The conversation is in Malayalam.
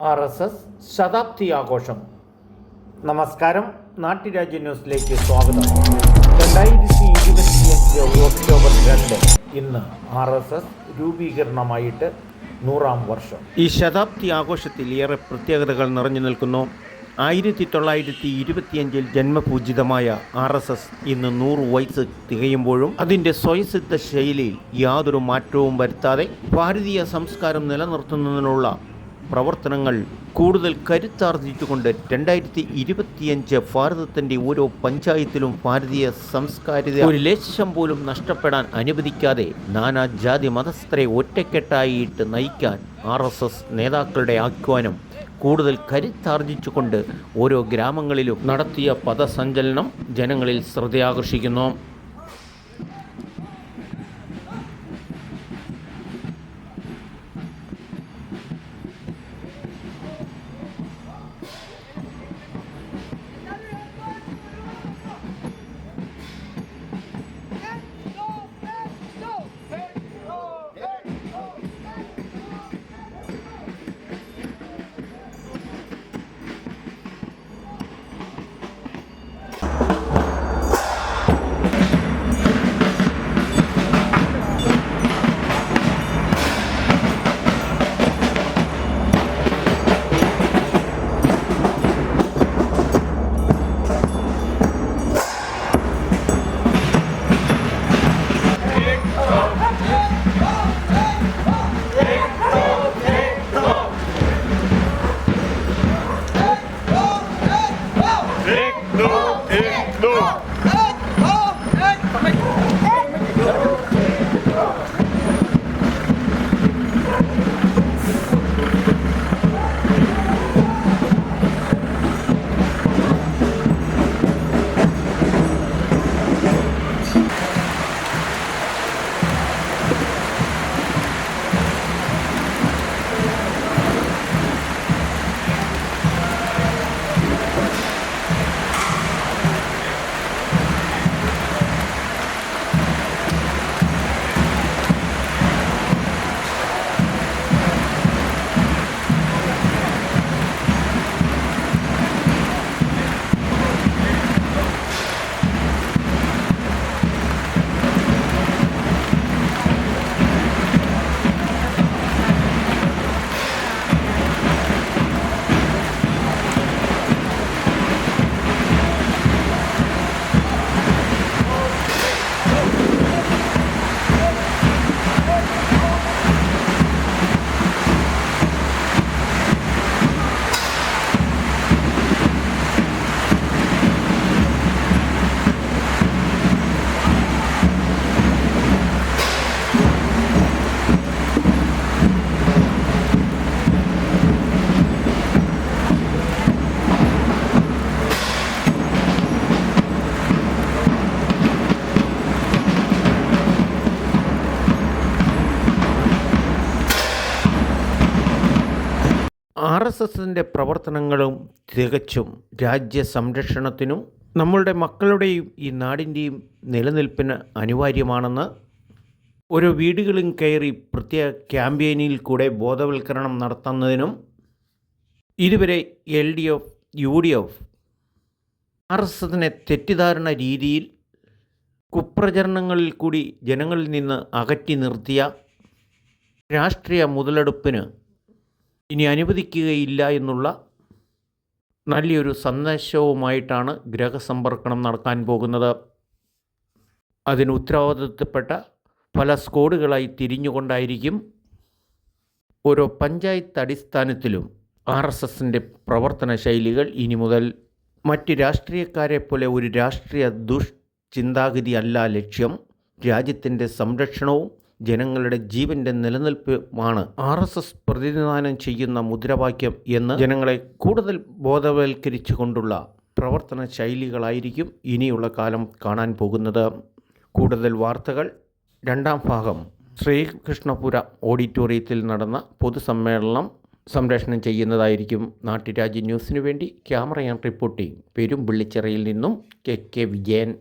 ആർ എസ് എസ് ശതാബ്ദി ആഘോഷം നമസ്കാരം. നാട്ടുരാജ്യ ന്യൂസിലേക്ക് സ്വാഗതം. രണ്ടായിരത്തി ഇരുപത്തിയഞ്ച് ഒക്ടോബർ രണ്ട്. ഇന്ന് ആർ എസ് എസ് രൂപീകരണമായിട്ട് നൂറാം വർഷം. ഈ ശതാബ്ദി ആഘോഷത്തിൽ ഏറെ പ്രത്യേകതകൾ നിറഞ്ഞു നിൽക്കുന്നു. ആയിരത്തി തൊള്ളായിരത്തി ഇരുപത്തിയഞ്ചിൽ ജന്മപൂജിതമായ ആർ എസ് എസ് ഇന്ന് നൂറ് വയസ്സ് തികയുമ്പോഴും അതിന്റെ സ്വയസിദ്ധ ശൈലിയിൽ യാതൊരു മാറ്റവും വരുത്താതെ ഭാരതീയ സംസ്കാരം നിലനിർത്തുന്നതിനുള്ള പ്രവർത്തനങ്ങൾ കൂടുതൽ കരുത്താർജിച്ചുകൊണ്ട് രണ്ടായിരത്തി ഇരുപത്തിയഞ്ച് ഭാരതത്തിന്റെ ഓരോ പഞ്ചായത്തിലും ഭാരതീയ സംസ്കാരിക ഒരു ലക്ഷം പോലും നഷ്ടപ്പെടാൻ അനുവദിക്കാതെ നാനാ ജാതി മതസ്ഥരെ ഒറ്റക്കെട്ടായിട്ട് നയിക്കാൻ ആർ എസ് എസ് നേതാക്കളുടെ ആഹ്വാനം കൂടുതൽ കരുത്താർജിച്ചുകൊണ്ട് ഓരോ ഗ്രാമങ്ങളിലും നടത്തിയ പദസഞ്ചലനം ജനങ്ങളിൽ ശ്രദ്ധയാകർഷിക്കുന്നു. Two. ആർ എസ് എസിന്റെ പ്രവർത്തനങ്ങളും തികച്ചും രാജ്യ സംരക്ഷണത്തിനും നമ്മളുടെ മക്കളുടെയും ഈ നാടിന്റെയും നിലനിൽപ്പിന് അനിവാര്യമാണെന്ന് ഓരോ വീടുകളും കയറി പ്രത്യേക ക്യാമ്പയിനിൽ കൂടെ ബോധവൽക്കരണം നടത്തുന്നതിനും ഇതുവരെ L D F U D F R S എസിനെ തെറ്റിദ്ധാരണ രീതിയിൽ കുപ്രചരണങ്ങളിൽ കൂടി ജനങ്ങളിൽ നിന്ന് അകറ്റി നിർത്തിയ രാഷ്ട്രീയ മുതലെടുപ്പിന് ഇനി അനുവദിക്കുകയില്ല എന്നുള്ള നല്ലൊരു സന്ദേശവുമായിട്ടാണ് ഗ്രഹസമ്പർക്കണം നടക്കാൻ പോകുന്നത്. അതിന് ഉത്തരവാദിത്തപ്പെട്ട പല സ്കോഡുകളായി തിരിഞ്ഞുകൊണ്ടായിരിക്കും ഓരോ പഞ്ചായത്ത് അടിസ്ഥാനത്തിലും ആർ എസ് എസിന്റെ പ്രവർത്തന ശൈലികൾ ഇനി മുതൽ മറ്റ് രാഷ്ട്രീയക്കാരെ പോലെ ഒരു രാഷ്ട്രീയ ദുഷ്ചിന്താഗതി അല്ല ലക്ഷ്യം. രാജ്യത്തിന്റെ സംരക്ഷണവും ജനങ്ങളുടെ ജീവന്റെ നിലനിൽപ്പുമാണ് ആർ എസ് എസ് പ്രതിനിധാനം ചെയ്യുന്ന മുദ്രാവാക്യം എന്ന് ജനങ്ങളെ കൂടുതൽ ബോധവൽക്കരിച്ചുകൊണ്ടുള്ള പ്രവർത്തന ശൈലികളായിരിക്കും ഇനിയുള്ള കാലം കാണാൻ പോകുന്നത്. കൂടുതൽ വാർത്തകൾ രണ്ടാം ഭാഗം. ശ്രീകൃഷ്ണപുര ഓഡിറ്റോറിയത്തിൽ നടന്ന പൊതുസമ്മേളനം സംപ്രേഷണം ചെയ്യുന്നതായിരിക്കും നാട്ടുരാജ്യ ന്യൂസിനു വേണ്ടി ക്യാമറയാൻ റിപ്പോർട്ടിംഗ്. പെരുമ്പിള്ളിച്ചിറയിൽ നിന്നും കെ കെ വിജയൻ